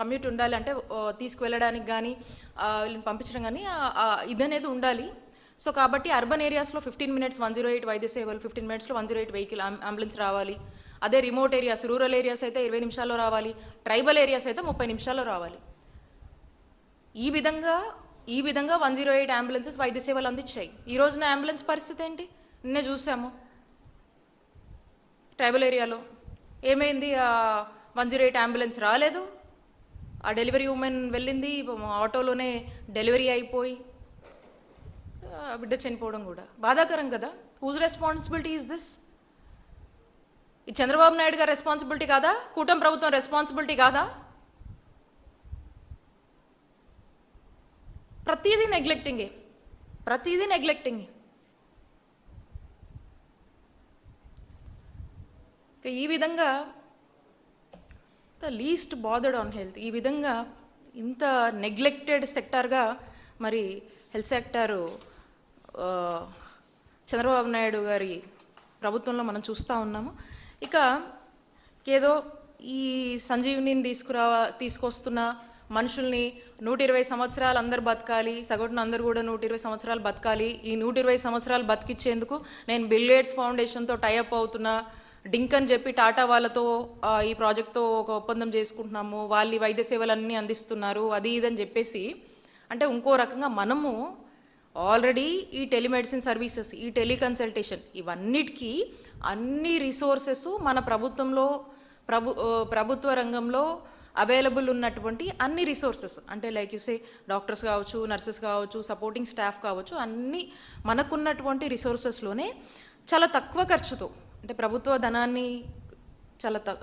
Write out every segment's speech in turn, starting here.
Commute ఉండాలి అంటే తీసుకువెళ్ళడానికి కానీ వీళ్ళని పంపించడం కానీ ఇది అనేది ఇదనేది ఉండాలి. సో కాబట్టి అర్బన్ ఏరియాస్లో fifteen minutes one zero eight వైద్య సేవలు ఫిఫ్టీన్ మినిట్స్లో one zero eight vehicle ambulance రావాలి. అదే రిమోట్ ఏరియాస్ రూరల్ ఏరియాస్ అయితే ఇరవై నిమిషాల్లో రావాలి. ట్రైబల్ ఏరియాస్ అయితే ముప్పై నిమిషాల్లో రావాలి. ఈ విధంగా ఈ విధంగా వన్ జీరో ఎయిట్ అంబులెన్సెస్ వైద్య సేవలు అందించాయి. ఈ రోజున అంబులెన్స్ పరిస్థితి ఏంటి? నిన్నే చూసాము. ట్రైబల్ ఏరియాలో ఏమైంది? వన్ జీరో ఎయిట్ అంబులెన్స్ రాలేదు. ఆ డెలివరీ ఉమెన్ వెళ్ళింది ఆటోలోనే డెలివరీ అయిపోయి బిడ్డ చనిపోవడం కూడా. బాధాకరం కదా? హూజ్ రెస్పాన్సిబిలిటీ ఈజ్ దిస్ ఈ చంద్రబాబు నాయుడు గారి రెస్పాన్సిబిలిటీ కాదా? కూటమి ప్రభుత్వం రెస్పాన్సిబిలిటీ కాదా? ప్రతిదీ నెగ్లెక్టింగే ప్రతిదీ నెగ్లెక్టింగే ఈ విధంగా the least bothered on health ఈ విధంగా ఇంత నెగ్లెక్టెడ్ సెక్టార్గా మరి హెల్త్ సెక్టారు చంద్రబాబు నాయుడు గారి ప్రభుత్వంలో మనం చూస్తూ ఉన్నాము. ఇక ఏదో ఈ సంజీవినిని తీసుకురా తీసుకొస్తున్న మనుషుల్ని నూట ఇరవై సంవత్సరాలు అందరు బతకాలి సగటున అందరు కూడా నూట ఇరవై సంవత్సరాలు బతకాలి. ఈ నూట ఇరవై సంవత్సరాలు బతికిచ్చేందుకు నేను బిల్గేట్స్ ఫౌండేషన్తో టైఅప్ అవుతున్నా. డింక్ అని చెప్పి టాటా వాళ్ళతో ఈ ప్రాజెక్ట్తో ఒక ఒప్పందం చేసుకుంటున్నాము వాళ్ళు వైద్య సేవలన్నీ అందిస్తున్నారు అది ఇది అని చెప్పేసి అంటే ఇంకో రకంగా మనము ఆల్రెడీ ఈ టెలిమెడిసిన్ సర్వీసెస్ ఈ టెలికన్సల్టేషన్ ఇవన్నిటికీ అన్ని రిసోర్సెస్ మన ప్రభుత్వంలో ప్రభు ప్రభుత్వ రంగంలో అవైలబుల్ ఉన్నటువంటి అన్ని రిసోర్సెస్. అంటే లైక్ యూసే డాక్టర్స్ కావచ్చు నర్సెస్ కావచ్చు సపోర్టింగ్ స్టాఫ్ కావచ్చు అన్ని మనకున్నటువంటి రిసోర్సెస్లోనే చాలా తక్కువ ఖర్చుతో అంటే ప్రభుత్వ ధనాన్ని చాలా త-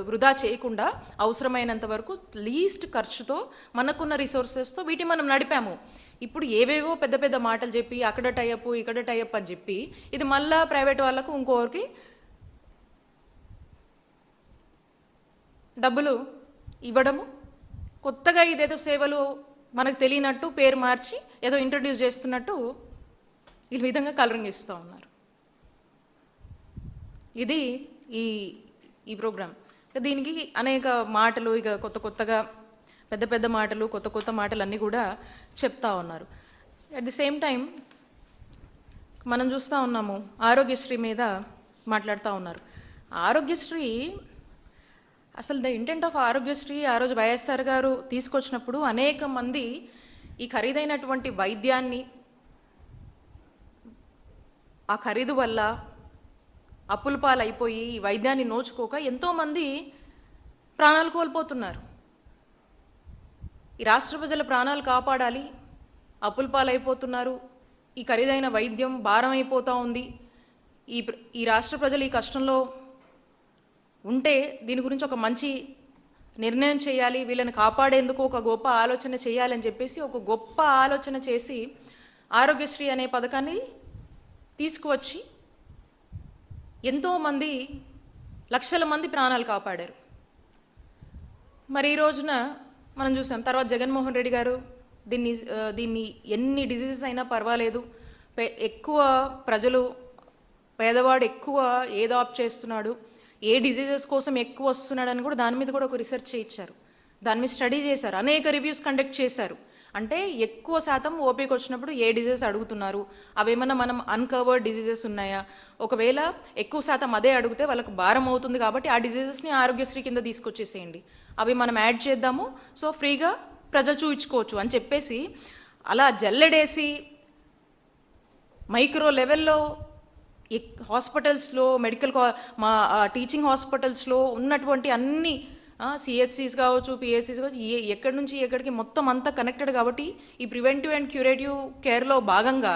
వృధా చేయకుండా అవసరమైనంత వరకు లీస్ట్ ఖర్చుతో మనకున్న రిసోర్సెస్తో వీటిని మనం నడిపాము. ఇప్పుడు ఏవేవో పెద్ద పెద్ద మాటలు చెప్పి అక్కడ టైఅప్ ఇక్కడ టైఅప్ అని చెప్పి ఇది మళ్ళా ప్రైవేట్ వాళ్ళకు ఇంకోరికి డబ్బులు ఇవ్వడము కొత్తగా ఇదేదో సేవలు మనకు తెలియనట్టు పేరు మార్చి ఏదో ఇంట్రడ్యూస్ చేస్తున్నట్టు ఈ విధంగా కలరింగ్ ఇస్తూ ఉన్నారు. ఇది ఈ ఈ ప్రోగ్రామ్ దీనికి అనేక మాటలు ఇక కొత్త కొత్తగా పెద్ద పెద్ద మాటలు కొత్త కొత్త మాటలు అన్నీ కూడా చెప్తా ఉన్నారు. అట్ ది సేమ్ టైం మనం చూస్తూ ఉన్నాము ఆరోగ్యశ్రీ మీద మాట్లాడుతూ ఉన్నారు. ఆరోగ్యశ్రీ అసలు ద ఇంటెంట్ ఆఫ్ ఆరోగ్యశ్రీ ఆ రోజు వైఎస్ఆర్ గారు తీసుకొచ్చినప్పుడు అనేక మంది ఈ ఖరీదైనటువంటి వైద్యాన్ని ఆ ఖరీదు వల్ల అప్పుల పాలైపోయి ఈ వైద్యాన్ని నోచుకోక ఎంతోమంది ప్రాణాలు కోల్పోతున్నారు. ఈ రాష్ట్ర ప్రజల ప్రాణాలు కాపాడాలి అప్పుల పాలైపోతున్నారు ఈ ఖరీదైన వైద్యం భారం అయిపోతూ ఉంది. ఈ ఈ రాష్ట్ర ప్రజలు ఈ కష్టంలో ఉంటే దీని గురించి ఒక మంచి నిర్ణయం చేయాలి వీళ్ళని కాపాడేందుకు ఒక గొప్ప ఆలోచన చేయాలని చెప్పేసి ఒక గొప్ప ఆలోచన చేసి ఆరోగ్యశ్రీ అనే పథకాన్ని తీసుకువచ్చి ఎంతోమంది లక్షల మంది ప్రాణాలు కాపాడారు. మరి ఈ రోజున మనం చూసాం తర్వాత జగన్మోహన్ రెడ్డి గారు దీన్ని దీన్ని ఎన్ని డిజీజెస్ అయినా పర్వాలేదు. ఎక్కువ ప్రజలు పేదవాడు ఎక్కువ ఏదో ఆప్ చేస్తున్నాడు ఏ డిజీజెస్ కోసం ఎక్కువ వస్తున్నాడు అని కూడా దాని మీద కూడా ఒక రీసెర్చ్ చేయించారు. దాని మీద స్టడీ చేశారు అనేక రివ్యూస్ కండక్ట్ చేశారు. అంటే ఎక్కువ శాతం ఓపీకి వచ్చినప్పుడు ఏ డిజీజెస్ అడుగుతున్నారు? అవేమన్నా మనం అన్కవర్డ్ డిజీజెస్ ఉన్నాయా? ఒకవేళ ఎక్కువ శాతం అదే అడిగితే వాళ్ళకి భారం అవుతుంది కాబట్టి ఆ డిజీజెస్ని ఆరోగ్యశ్రీ కింద తీసుకొచ్చేసేయండి. అవి మనం యాడ్ చేద్దాము. సో ఫ్రీగా ప్రజలు చూపించుకోవచ్చు అని చెప్పేసి అలా జల్లెడేసి మైక్రో లెవెల్లో ఎక్- హాస్పిటల్స్లో మెడికల్ కా- మా టీచింగ్ హాస్పిటల్స్లో ఉన్నటువంటి అన్ని సిహెచ్సిస్ కావచ్చు పిహెచ్సిస్ కావచ్చు ఏ ఎక్కడి నుంచి ఎక్కడికి మొత్తం అంతా కనెక్టెడ్ కాబట్టి ఈ ప్రివెంటివ్ అండ్ క్యూరేటివ్ కేర్లో భాగంగా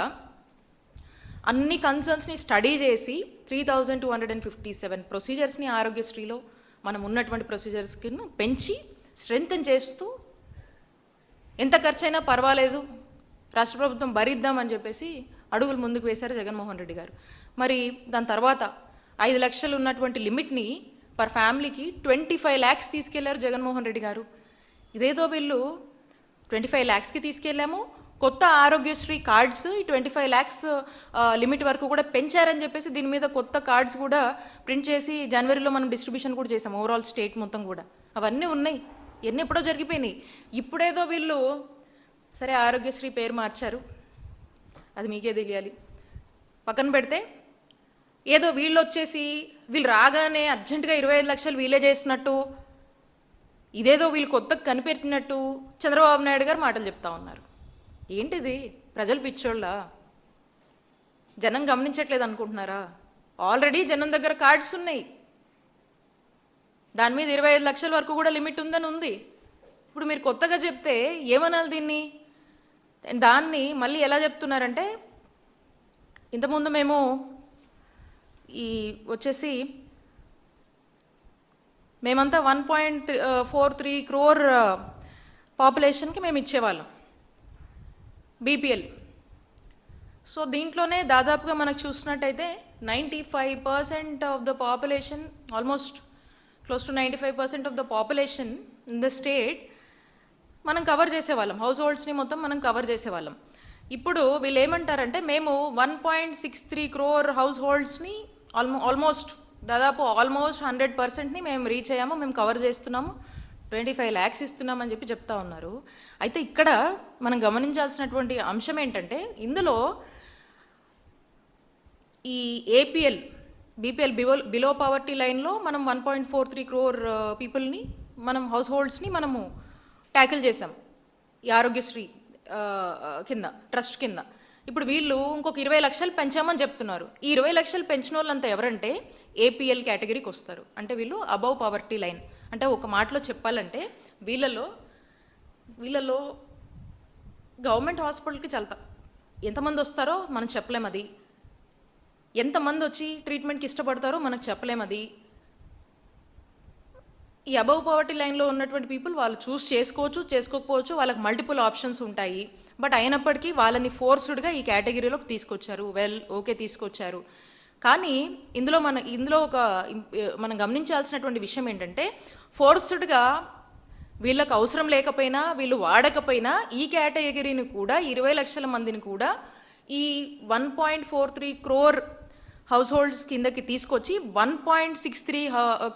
అన్ని కన్సర్న్స్ని స్టడీ చేసి three thousand two hundred and fifty seven ప్రొసీజర్స్ని ఆరోగ్యశ్రీలో మనం ఉన్నటువంటి ప్రొసీజర్స్కి పెంచి స్ట్రెంగ్తన్ చేస్తూ ఎంత ఖర్చైనా పర్వాలేదు రాష్ట్ర ప్రభుత్వం భరిద్దామని చెప్పేసి అడుగులు ముందుకు వేశారు జగన్మోహన్ రెడ్డి గారు. మరి దాని తర్వాత ఐదు లక్షలు ఉన్నటువంటి లిమిట్ని పర్ ఫ్యామిలీకి ట్వంటీ ఫైవ్ ల్యాక్స్ తీసుకెళ్ళారు జగన్మోహన్ రెడ్డి గారు. ఇదేదో వీళ్ళు ట్వంటీ ఫైవ్ ల్యాక్స్కి తీసుకెళ్ళాము. కొత్త ఆరోగ్యశ్రీ కార్డ్స్ ఈ ట్వంటీ ఫైవ్ ల్యాక్స్ లిమిట్ వరకు కూడా పెంచారని చెప్పేసి దీని మీద కొత్త కార్డ్స్ కూడా ప్రింట్ చేసి జనవరిలో మనం డిస్ట్రిబ్యూషన్ కూడా చేసాం ఓవరాల్ స్టేట్ మొత్తం కూడా. అవన్నీ ఉన్నాయి. ఎన్ని ఎప్పుడో జరిగిపోయినాయి. ఇప్పుడేదో వీళ్ళు సరే ఆరోగ్యశ్రీ పేరు మార్చారు. అది మీకే తెలియాలి. పక్కన పెడితే ఏదో వీళ్ళు వచ్చేసి వీళ్ళు రాగానే అర్జెంటుగా ఇరవై ఐదు లక్షలు వీలే చేసినట్టు ఇదేదో వీళ్ళు కొత్తగా కనిపెట్టినట్టు చంద్రబాబు నాయుడు గారు మాటలు చెప్తా ఉన్నారు. ఏంటిది? ప్రజలు పిచ్చోళ్ళ? జనం గమనించట్లేదు అనుకుంటున్నారా? ఆల్రెడీ జనం దగ్గర కార్డ్స్ ఉన్నాయి. దాని మీద ఇరవై ఐదు లక్షల వరకు కూడా లిమిట్ ఉందని ఉంది. ఇప్పుడు మీరు కొత్తగా చెప్తే ఏమనాలి దీన్ని? దాన్ని మళ్ళీ ఎలా చెప్తున్నారంటే ఇంతకుముందు మేము ఈ వచ్చేసి మేమంతా one point four three crore పాపులేషన్కి మేము ఇచ్చేవాళ్ళం. బీపీఎల్. సో దీంట్లోనే దాదాపుగా మనకు చూసినట్టయితే ninety five percent of the population almost close to ninety five percent of the population in the state మనం కవర్ చేసేవాళ్ళం. హౌస్ హోల్డ్స్ని మొత్తం మనం కవర్ చేసేవాళ్ళం. ఇప్పుడు వీళ్ళు ఏమంటారంటే మేము one point six three crore house హోల్డ్స్ని ఆల్మో ఆల్మోస్ట్ దాదాపు ఆల్మోస్ట్ హండ్రెడ్ పర్సెంట్ని మేము రీచ్ అయ్యాము మేము కవర్ చేస్తున్నాము. ట్వంటీ ఫైవ్ ల్యాక్స్ ఇస్తున్నామని చెప్పి చెప్తా ఉన్నారు. అయితే ఇక్కడ మనం గమనించాల్సినటువంటి అంశం ఏంటంటే ఇందులో ఈ APL BPL below below poverty లైన్లో మనం one point four three crore పీపుల్ని మనం హౌస్ హోల్డ్స్ని మనము ట్యాకిల్ చేసాం ఈ ఆరోగ్యశ్రీ uh, కింద ట్రస్ట్ కింద. ఇప్పుడు వీళ్ళు ఇంకొక ఇరవై లక్షలు పెంచామని చెప్తున్నారు. ఈ ఇరవై లక్షలు పెంచిన వాళ్ళంతా ఎవరంటే ఏపీఎల్ కేటగిరీకి వస్తారు. అంటే వీళ్ళు అబౌవ్ పవర్టీ లైన్ అంటే ఒక మాటలో చెప్పాలంటే వీళ్ళలో వీళ్ళలో గవర్నమెంట్ హాస్పిటల్కి చల్తా. ఎంతమంది వస్తారో మనం చెప్పలేం అది. ఎంతమంది వచ్చి ట్రీట్మెంట్కి ఇష్టపడతారో మనకు చెప్పలేం అది. ఈ అబౌవ్ పవర్టీ లైన్లో ఉన్నటువంటి పీపుల్ వాళ్ళు చూస్ చేసుకోవచ్చు చేసుకోకపోవచ్చు వాళ్ళకి మల్టిపుల్ ఆప్షన్స్ ఉంటాయి. బట్ అయినప్పటికీ వాళ్ళని ఫోర్స్డ్గా ఈ కేటగిరీలోకి తీసుకొచ్చారు. వెల్ ఓకే తీసుకొచ్చారు. కానీ ఇందులో మన ఇందులో ఒక మనం గమనించాల్సినటువంటి విషయం ఏంటంటే ఫోర్స్డ్గా వీళ్ళకి అవసరం లేకపోయినా వీళ్ళు వాడకపోయినా ఈ కేటగిరీని కూడా ఇరవై లక్షల మందిని కూడా ఈ one point four three crore households కిందకి తీసుకొచ్చి one point six three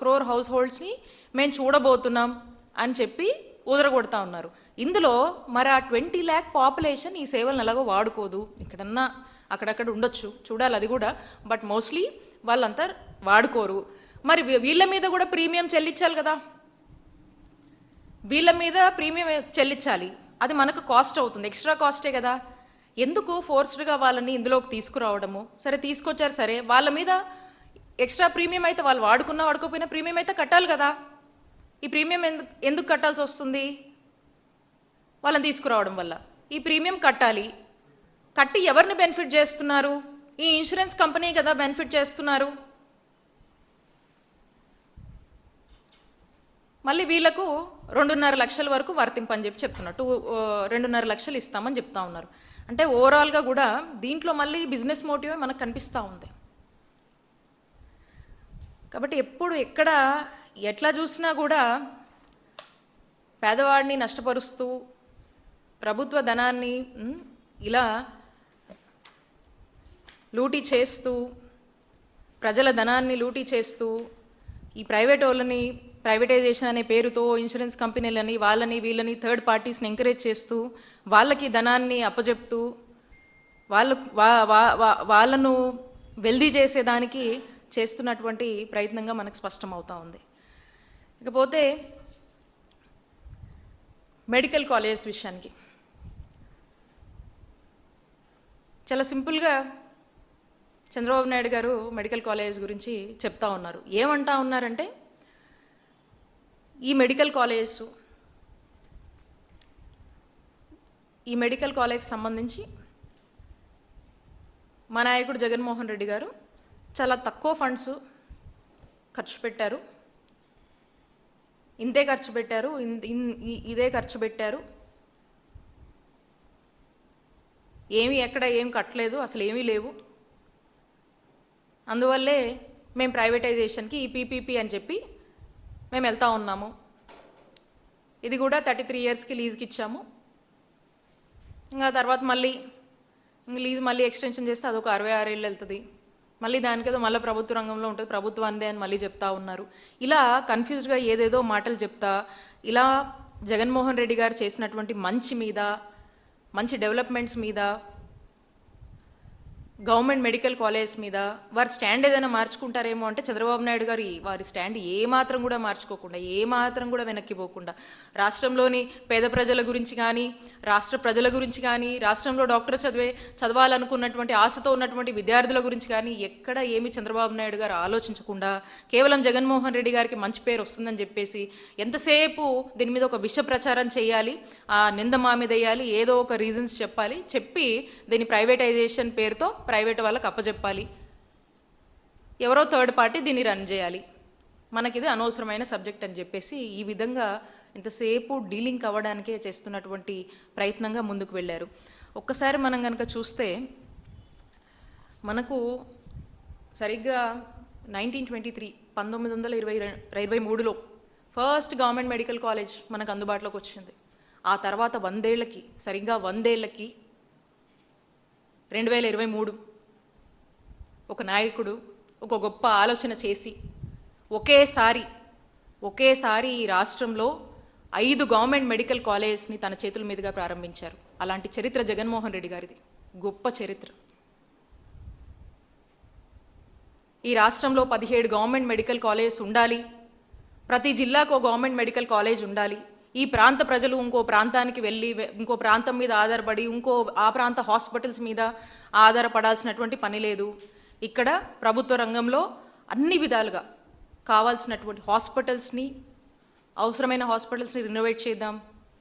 crore house హోల్డ్స్ని మేము చూడబోతున్నాం అని చెప్పి ఉదరగొడతా ఉన్నారు. ఇందులో మరి ఆ ట్వంటీ ల్యాక్ పాపులేషన్ ఈ సేవలను ఎలాగో వాడుకోదు. ఇక్కడన్నా అక్కడక్కడ ఉండొచ్చు చూడాలి అది కూడా. బట్ మోస్ట్లీ వాళ్ళంతా వాడుకోరు. మరి వీ- వీళ్ళ మీద కూడా ప్రీమియం చెల్లించాలి కదా? వీళ్ళ మీద ప్రీమియం చెల్లించాలి. అది మనకు కాస్ట్ అవుతుంది. ఎక్స్ట్రా కాస్టే కదా. ఎందుకు ఫోర్స్డ్గా వాళ్ళని ఇందులోకి తీసుకురావడము? సరే తీసుకొచ్చారు సరే. వాళ్ళ మీద ఎక్స్ట్రా ప్రీమియం అయితే వాళ్ళు వాడుకున్నా వాడుకోపోయినా ప్రీమియం అయితే కట్టాలి కదా. ఈ ప్రీమియం ఎందుకు ఎందుకు కట్టాల్సి వస్తుంది? వాళ్ళని తీసుకురావడం వల్ల. ఈ ప్రీమియం కట్టాలి. కట్టి ఎవరిని బెనిఫిట్ చేస్తున్నారు? ఈ ఇన్సూరెన్స్ కంపెనీ కదా బెనిఫిట్ చేస్తున్నారు. మళ్ళీ వీళ్ళకు రెండున్నర లక్షల వరకు వర్తింపని చెప్పి చెప్తున్నారు. టూ రెండున్నర లక్షలు ఇస్తామని చెప్తా ఉన్నారు. అంటే ఓవరాల్గా కూడా దీంట్లో మళ్ళీ బిజినెస్ మోటివే మనకు కనిపిస్తూ ఉంది. కాబట్టి ఎప్పుడు ఎక్కడ ఎట్లా చూసినా కూడా పేదవాడిని నష్టపరుస్తూ ప్రభుత్వ ధనాన్ని ఇలా లూటీ చేస్తూ ప్రజల ధనాన్ని లూటీ చేస్తూ ఈ ప్రైవేట్ వాళ్ళని ప్రైవేటైజేషన్ అనే పేరుతో ఇన్సూరెన్స్ కంపెనీలని వాళ్ళని వీళ్ళని థర్డ్ పార్టీస్ని ఎంకరేజ్ చేస్తూ వాళ్ళకి ధనాన్ని అప్పజెప్తూ వాళ్ళు వాళ్ళను వెల్దీ చేసేదానికి చేస్తున్నటువంటి ప్రయత్నంగా మనకు స్పష్టమవుతా ఉంది. ఇకపోతే మెడికల్ కాలేజెస్ విషయానికి. చాలా సింపుల్గా చంద్రబాబు నాయుడు గారు మెడికల్ కాలేజ్ గురించి చెప్తా ఉన్నారు. ఏమంటా ఉన్నారంటే ఈ మెడికల్ కాలేజెస్ ఈ మెడికల్ కాలేజ్ సంబంధించి మా నాయకుడు జగన్మోహన్ రెడ్డి గారు చాలా తక్కువ ఫండ్స్ ఖర్చు పెట్టారు. ఇంతే ఖర్చు పెట్టారు ఇన్- ఇన్- ఇదే ఖర్చు పెట్టారు. ఏమి ఎక్కడ ఏం కట్టలేదు అసలు ఏమీ లేవు. అందువల్లే మేము ప్రైవేటైజేషన్కి ఈ పీపీపీ అని చెప్పి మేము వెళ్తా ఉన్నాము. ఇది కూడా థర్టీ త్రీ ఇయర్స్కి లీజ్కి ఇచ్చాము. ఇంకా తర్వాత మళ్ళీ ఇంక లీజ్ మళ్ళీ ఎక్స్టెన్షన్ చేస్తే అదొక అరవై ఆరు ఏళ్ళు వెళ్తుంది. మళ్ళీ దానికేదో మళ్ళీ ప్రభుత్వ రంగంలో ఉంటుంది ప్రభుత్వం అందే అని మళ్ళీ చెప్తా ఉన్నారు. ఇలా కన్ఫ్యూజ్డ్గా ఏదేదో మాటలు చెప్తా ఇలా జగన్మోహన్ రెడ్డి గారు చేసినటువంటి మంచి మీద మంచి డెవలప్మెంట్స్ మీద గవర్నమెంట్ మెడికల్ కాలేజ్ మీద వారి స్టాండ్ ఏదైనా మార్చుకుంటారేమో అంటే చంద్రబాబు నాయుడు గారు వారి స్టాండ్ ఏ మాత్రం కూడా మార్చుకోకుండా ఏ మాత్రం కూడా వెనక్కి పోకుండా రాష్ట్రంలోని పేద ప్రజల గురించి కానీ రాష్ట్ర ప్రజల గురించి కానీ రాష్ట్రంలో డాక్టర్ చదివే చదవాలనుకున్నటువంటి ఆశతో ఉన్నటువంటి విద్యార్థుల గురించి కానీ ఎక్కడ ఏమి చంద్రబాబు నాయుడు గారు ఆలోచించకుండా కేవలం జగన్మోహన్ రెడ్డి గారికి మంచి పేరు వస్తుందని చెప్పేసి ఎంతసేపు దీని మీద ఒక విష ప్రచారం చేయాలి ఆ నింద మామిదేయాలి వేయాలి ఏదో ఒక రీజన్స్ చెప్పాలి చెప్పి దీని ప్రైవేటైజేషన్ పేరుతో ప్రైవేట్ వాళ్ళకి అప్పచెప్పాలి ఎవరో థర్డ్ పార్టీ దీన్ని రన్ చేయాలి. మనకిది అనవసరమైన సబ్జెక్ట్ అని చెప్పేసి ఈ విధంగా ఇంతసేపు డీలింగ్ అవ్వడానికే చేస్తున్నటువంటి ప్రయత్నంగా ముందుకు వెళ్ళారు. ఒక్కసారి మనం కనుక చూస్తే మనకు సరిగ్గా నైన్టీన్ ట్వంటీ త్రీ పంతొమ్మిది వందల ఇరవై ఇరవై మూడులో ఫస్ట్ గవర్నమెంట్ మెడికల్ కాలేజ్ మనకు అందుబాటులోకి వచ్చింది. ఆ తర్వాత వందేళ్ళకి సరిగ్గా వందేళ్ళకి రెండు వేల ఇరవై మూడు. ఒక నాయకుడు ఒక గొప్ప ఆలోచన చేసి ఒకేసారి ఒకేసారి ఈ రాష్ట్రంలో ఐదు గవర్నమెంట్ మెడికల్ కాలేజ్ని తన చేతుల మీదుగా ప్రారంభించారు. అలాంటి చరిత్ర జగన్మోహన్ రెడ్డి గారిది. గొప్ప చరిత్ర. ఈ రాష్ట్రంలో పదిహేడు గవర్నమెంట్ మెడికల్ కాలేజ్ ఉండాలి. ప్రతి జిల్లాకు ఒక గవర్నమెంట్ మెడికల్ కాలేజ్ ఉండాలి. ఈ ప్రాంత ప్రజలు ఇంకో ప్రాంతానికి వెళ్ళి ఇంకో ప్రాంతం మీద ఆధారపడి ఇంకో ఆ ప్రాంత హాస్పిటల్స్ మీద ఆధారపడాల్సినటువంటి పని లేదు. ఇక్కడ ప్రభుత్వ రంగంలో అన్ని విధాలుగా కావాల్సినటువంటి హాస్పిటల్స్ని అవసరమైన హాస్పిటల్స్ని రినోవేట్ చేద్దాం.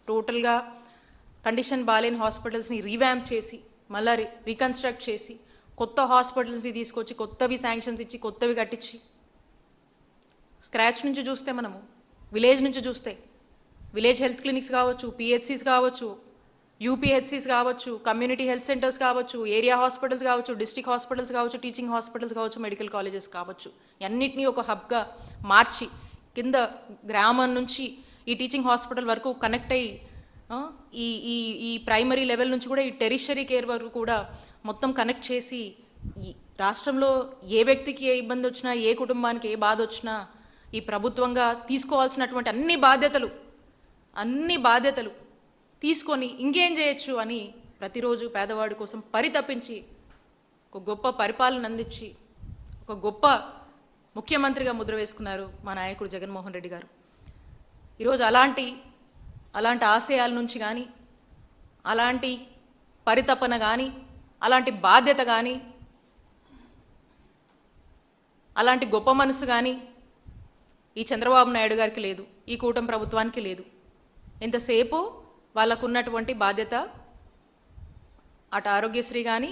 టోటల్గా కండిషన్ బాలేని హాస్పిటల్స్ని రీవ్యాంప్ చేసి మళ్ళీ రీకన్స్ట్రక్ట్ చేసి కొత్త హాస్పిటల్స్ని తీసుకొచ్చి కొత్తవి శాంక్షన్స్ ఇచ్చి కొత్తవి కట్టించి స్క్రాచ్ నుంచి చూస్తే మనము విలేజ్ నుంచి చూస్తే విలేజ్ హెల్త్ క్లినిక్స్ కావచ్చు పిహెచ్సిస్ కావచ్చు యూపీహెచ్సిస్ కావచ్చు కమ్యూనిటీ హెల్త్ సెంటర్స్ కావచ్చు ఏరియా హాస్పిటల్స్ కావచ్చు డిస్టిక్ హాస్పిటల్స్ కావచ్చు టీచింగ్ హాస్పిటల్స్ కావచ్చు మెడికల్ కాలేజెస్ కావచ్చు. అన్నిటినీ ఒక హబ్గా మార్చి కింద గ్రామం నుంచి ఈ టీచింగ్ హాస్పిటల్ వరకు కనెక్ట్ అయ్యి ఈ ఈ ఈ ప్రైమరీ లెవెల్ నుంచి కూడా ఈ టెరిషరీ కేర్ వరకు కూడా మొత్తం కనెక్ట్ చేసి రాష్ట్రంలో ఏ వ్యక్తికి ఏ ఇబ్బంది వచ్చినా ఏ కుటుంబానికి ఏ బాధ వచ్చినా ఈ ప్రభుత్వంగా తీసుకోవాల్సినటువంటి అన్ని బాధ్యతలు అన్ని బాధ్యతలు తీసుకొని ఇంకేం చేయొచ్చు అని ప్రతిరోజు పేదవాడి కోసం పరితపించి ఒక గొప్ప పరిపాలన అందించి ఒక గొప్ప ముఖ్యమంత్రిగా ముద్ర వేసుకున్నారు మా నాయకుడు జగన్మోహన్ రెడ్డి గారు. ఈరోజు అలాంటి అలాంటి ఆశయాల నుంచి కానీ అలాంటి పరితపన కానీ అలాంటి బాధ్యత కానీ అలాంటి గొప్ప మనసు కానీ ఈ చంద్రబాబు నాయుడు గారికి లేదు ఈ కూటమి ప్రభుత్వానికి లేదు. ఎంతసేపు వాళ్ళకు ఉన్నటువంటి బాధ్యత అటు ఆరోగ్యశ్రీ కానీ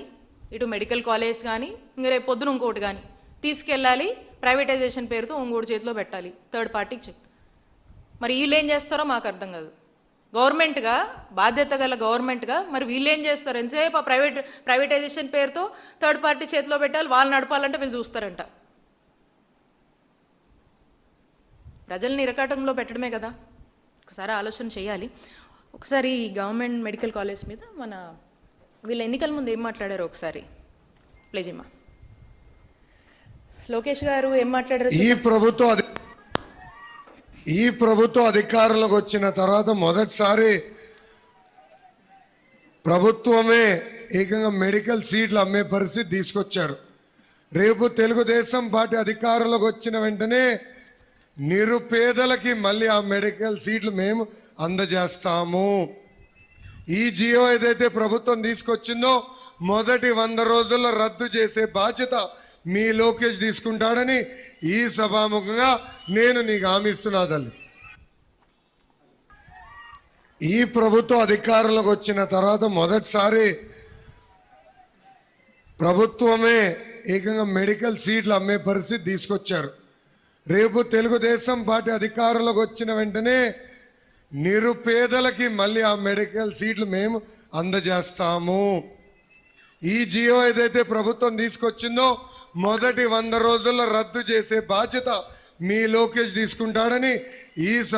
ఇటు మెడికల్ కాలేజ్ కానీ ఇంకా రేపు పొద్దున ఇంకోటి కానీ తీసుకెళ్ళాలి ప్రైవేటైజేషన్ పేరుతో ఇంకోటి చేతిలో పెట్టాలి థర్డ్ పార్టీకి చెక్ మరి వీళ్ళు ఏం చేస్తారో మాకు అర్థం కాదు. గవర్నమెంట్గా బాధ్యత గల గవర్నమెంట్గా మరి వీళ్ళు ఏం చేస్తారు? ఎంతసేపు ఆ ప్రైవేట్ ప్రైవేటైజేషన్ పేరుతో థర్డ్ పార్టీ చేతిలో పెట్టాలి వాళ్ళు నడపాలంటే వీళ్ళు చూస్తారంట. ప్రజల్ని ఇరకాటంలో పెట్టడమే కదా. ఒకసారి ఆలోచన చేయాలి. ఒకసారి గవర్నమెంట్ మెడికల్ కాలేజ్ మీద మన వీళ్ళ ఎన్నికల ముందు ఏం మాట్లాడారో ఒకసారి? ప్లేజిమ్మా లోకేష్ గారు ఏం మాట్లాడారు ఈ ప్రభుత్వం ఈ ప్రభుత్వం అధికారంలోకి వచ్చిన తర్వాత మొదటిసారి ప్రభుత్వమే ఏకంగా మెడికల్ సీట్లు అమ్మే పరిస్థితి తీసుకొచ్చారు. రేపు తెలుగుదేశం పార్టీ అధికారంలోకి వచ్చిన వెంటనే నిరుపేదలకి మళ్ళీ ఆ మెడికల్ సీట్లు మేము అందజేస్తాము. ఈ జియో ఏదైతే ప్రభుత్వం తీసుకొచ్చిందో మొదటి వంద రోజుల్లో రద్దు చేసే బాధ్యత మీ లోకేష్ తీసుకుంటాడని ఈ సభాముఖంగా నేను నీకు హామీస్తున్నా తల్లి. ఈ ప్రభుత్వం అధికారంలోకి వచ్చిన తర్వాత మొదటిసారి ప్రభుత్వమే ఏకంగా మెడికల్ సీట్లు అమ్మే పరిస్థితి తీసుకొచ్చారు. రేపు తెలుగుదేశం పార్టీ అధికారంలోకి వచ్చిన వెంటనే నిరుపేదలకి మళ్ళీ ఆ మెడికల్ సీట్లు మేము అందజేస్తాము. ఈ జియో ఏదైతే ప్రభుత్వం తీసుకొచ్చిందో మొదటి వంద రోజుల్లో రద్దు చేసే బాధ్యత మీ లోకేష్ తీసుకుంటాడని ఈ సభ